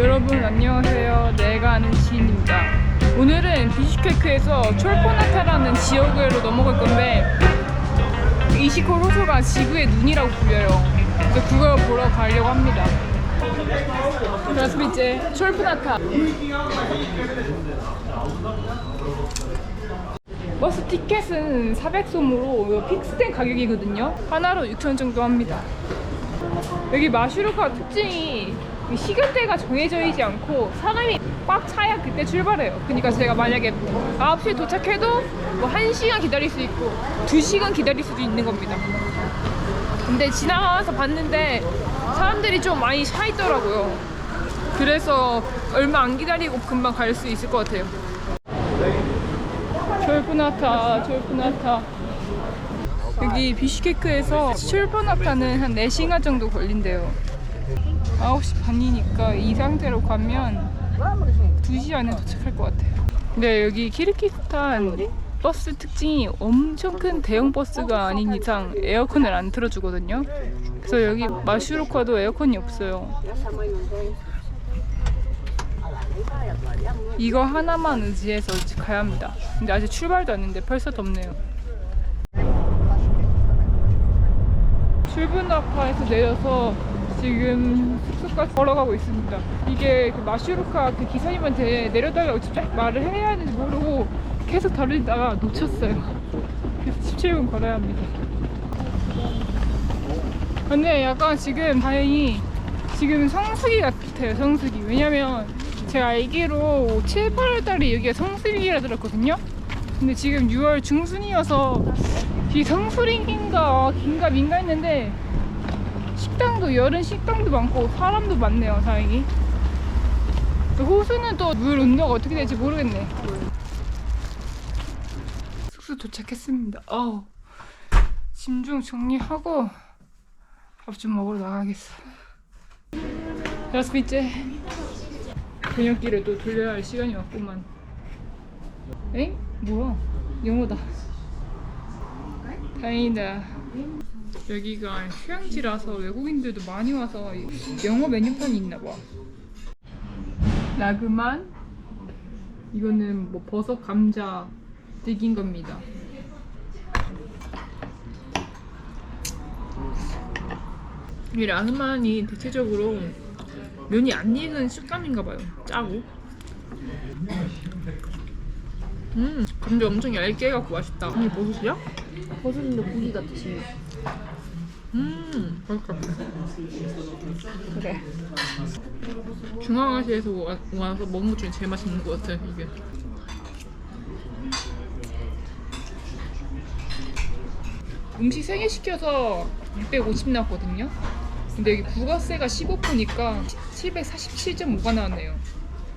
여러분 안녕하세요. 내가 아는 지인입니다. 오늘은 비슈케크에서 촐포나타라는 지역으로 넘어갈 건데 이시코 호수가 지구의 눈이라고 불려요. 그래서 그걸 보러 가려고 합니다. 그래서 이제 촐포나타 버스 티켓은 400솜으로 픽스된 가격이거든요. 하나로 6천 정도 합니다. 여기 마슈루카 특징이 이 시간대가 정해져 있지 않고 사람이 꽉 차야 그때 출발해요. 그러니까 제가 만약에 9시에 도착해도 뭐 1시간 기다릴 수 있고 2시간 기다릴 수도 있는 겁니다. 근데 지나가서 봤는데 사람들이 좀 많이 차 있더라고요. 그래서 얼마 안 기다리고 금방 갈 수 있을 것 같아요. 졸프나타, 졸프나타. 여기 비슈케크에서 출퍼나타는 한 4시간 정도 걸린대요. 9시 반이니까 이 상태로 가면 2시 안에 도착할 것 같아요. 근데 여기 키르키스탄 버스 특징이 엄청 큰 대형 버스가 아닌 이상 에어컨을 안 틀어주거든요. 그래서 여기 마슈로카도 에어컨이 없어요. 이거 하나만 의지해서 가야 합니다. 근데 아직 출발도 안 했는데 벌써 덥네요. 출분아파에서 내려서 지금 숙소까지 걸어가고 있습니다. 이게 그 마슈루카 그 기사님한테 내려달라고 직접 말을 해야 하는지 모르고 계속 달리다가 놓쳤어요. 그래서 17분 걸어야 합니다. 근데 약간 지금 다행히 지금 성수기 같아요, 성수기. 왜냐면 제가 알기로 7, 8월 달에 여기가 성수기라 들었거든요. 근데 지금 6월 중순이어서 비성수기인가 긴가 민가 했는데 식당도 여름 식당도 많고 사람도 많네요 다행히. 호수는 또 물 온도가 어떻게 될지 모르겠네. 숙소 도착했습니다. 어우 짐좀 정리하고 밥 좀 먹으러 나가겠어. 여섯 번째 저녁길에 또 돌려야 할 시간이 왔구만. 엥? 뭐야? 영어다. 다행이다. 여기가 휴양지라서 외국인들도 많이 와서 영어 메뉴판이 있나 봐. 라그만 이거는 뭐 버섯 감자 튀긴 겁니다. 이 라그만이 대체적으로 면이 안 익은 식감인가 봐요. 짜고. 음, 감자 엄청 얇게 해갖고 맛있다. 이게 버섯이야? 버섯인데 고기 같이. 음, 맛있다. 그래. 중앙아시아에서 와, 와서 먹은 것 중에 제일 맛있는 것 같아 이게. 음식 3개 시켜서 650 나왔거든요. 근데 여기 부가세가 15%니까 747.5가 나왔네요.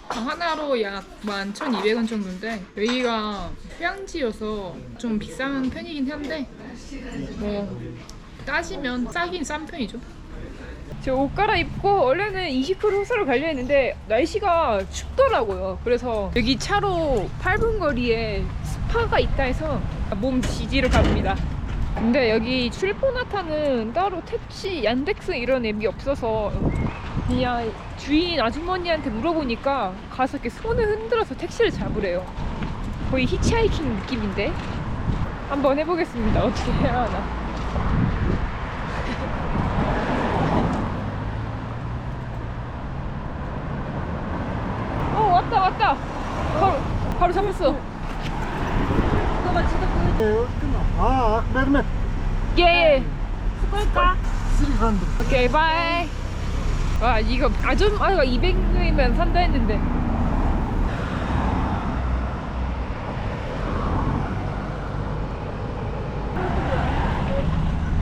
하나로 약 11,200원 정도인데 여기가 휴양지여서 좀 비싼 편이긴 한데 뭐 따지면 싸긴 싼 편이죠. 저 옷 갈아입고 원래는 20% 호수로 가려 했는데 날씨가 춥더라고요. 그래서 여기 차로 8분 거리에 스파가 있다 해서 몸 지지를 갑니다. 근데 여기 출포나타는 따로 택시, 얀덱스 이런 앱이 없어서 그냥 주인 아주머니한테 물어보니까 가서 이렇게 손을 흔들어서 택시를 잡으래요. 거의 히치하이킹 느낌인데 한번 해보겠습니다. 어떻게 해야 하나. 어 왔다 왔다 바로 바로 잡았어 아, Ahmed, 예예 300. 오케이 바이 와 이거 아줌마가 200이면 산다 했는데.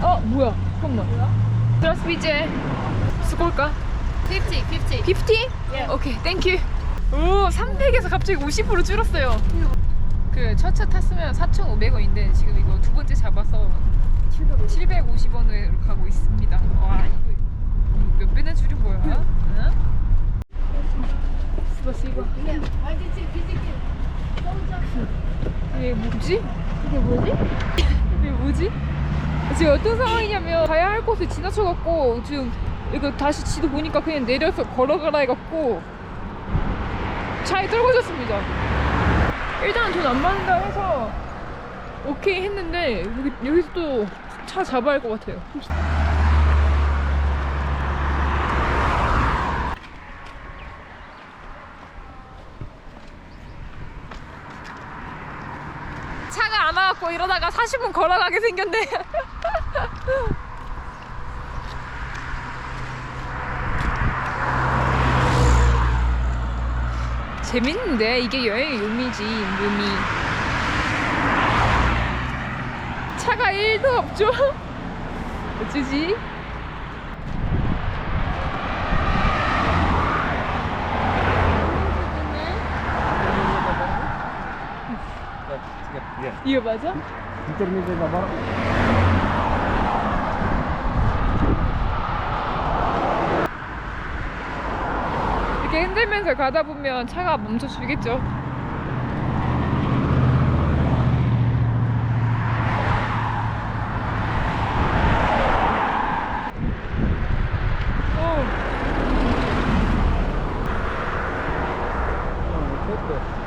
어 뭐야? 잠깐만. 트러스 비제 스콜까? 50, 50. 50? 오케이 땡큐 오 300에서 갑자기 50% 줄었어요. 그 첫 차 탔으면 4,500원인데 지금 이거 두 번째 잡아서 750원으로 가고 있습니다. 와 이거 몇 배나 줄인 거야? 응? 스파시바 이게 뭐지? 이게 뭐지? 이게 뭐지? 지금 어떤 상황이냐면 가야 할 곳을 지나쳐갖고 지금 이거 다시 지도 보니까 그냥 내려서 걸어가라 해갖고 차에 떨궈졌습니다. 일단 돈 안 받는다 해서 오케이 했는데 여기, 여기서 또 차 잡아야 할 것 같아요. 차가 이러다가 40분 걸어가게 생겼네. 재밌는데 이게 여행의 묘미지 묘미. 차가 1도 없죠? 어쩌지? 이거 맞아? Intermediate бар. 이렇게 흔들면서 가다 보면 차가 멈춰 주겠죠.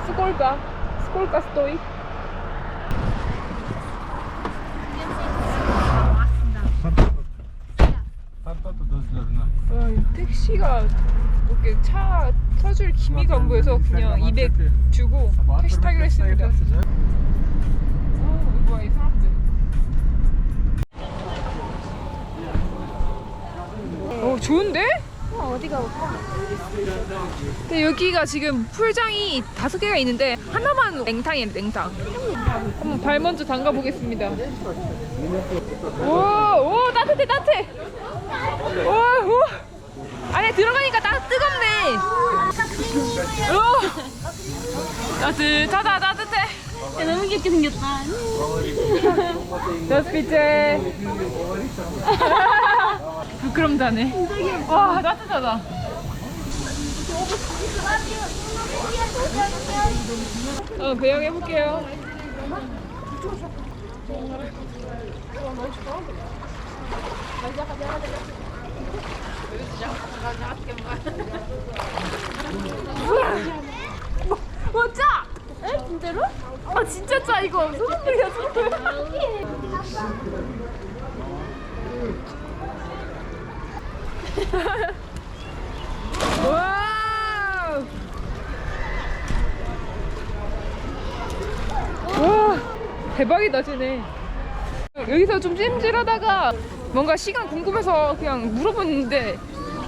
Сколько? Сколько стоит? 택시가 이렇게 차 서줄 기미가 안 보여서 그냥 200 주고 택시 타기로 했습니다. 오, 이거 이 사람들. 어 좋은데? 어, 어디 가볼까? 근데 여기가 지금 풀장이 다섯 개가 있는데 하나만 냉탕이에요 냉탕. 한번 발 먼저 담가 보겠습니다. 오, 오 따뜻해 따뜻해. 오, 오. 안에 들어가니까 따 뜨겁네. 오, 따뜻하다 따뜻해. 야, 너무 귀엽게 생겼다. 너스피체. 부끄럼 자네. 와 따뜻하다. 어 배영 해 볼게요. 뭐 짜? 에? 진짜로? 아 진짜 짜 이거 소금 뿌려 소금. 와. 와 대박이다 쟤네. 여기서 좀 찜질하다가 뭔가 시간 궁금해서 그냥 물어봤는데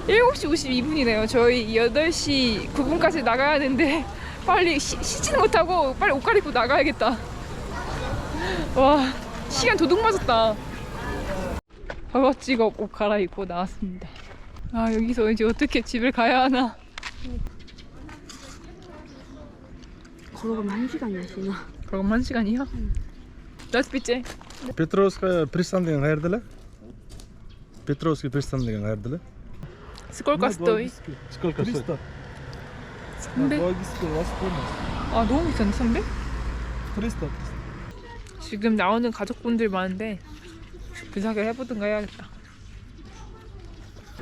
7시 52분이네요. 저희 8시 9분까지 나가야 되는데 빨리 쉬, 지는 못하고 빨리 옷 갈아입고 나가야겠다. 와 시간 도둑 맞았다. 바로 찍어 옷 갈아입고 나왔습니다. 아 여기서 이제 어떻게 집을 가야 하나. 걸어가면 한 시간이야 지나. 걸어가면 한 시간이야? 응. 몇 Petrovska pristandingen her, eller? Petrovske pristandingen her, eller? Сколько стоит? Сколько стоит? 300? 더 비슷해 와스포마 아 너무 비싼데 300? 프리스타 지금 나오는 가족분들 많은데 분석을 해보든가 해야겠다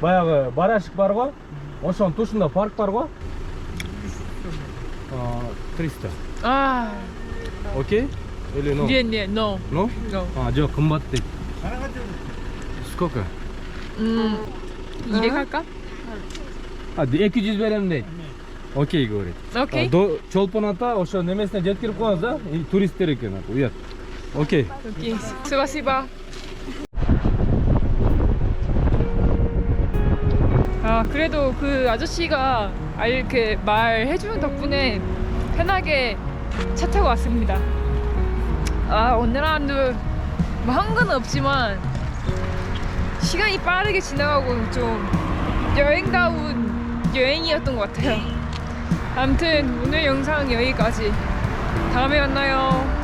баягы барашек бар ғой ошонун тушунда парк бар ғой триста а окей или но не не но но а жок кымбат дейт сколько илек ака эки жүз берем дейт окей говорит 오케이 до чолпон ата ошо немесіне жеткирип коебуз да и туристтер экен уят окей 오케이 스바시바 아 그래도 그 아저씨가 아, 이렇게 말해주는 덕분에 편하게 차 타고 왔습니다 아 오늘 하루 뭐한 건 없지만 시간이 빠르게 지나가고 좀 여행다운 여행이었던 것 같아요 아무튼 오늘 영상 여기까지. 다음에 만나요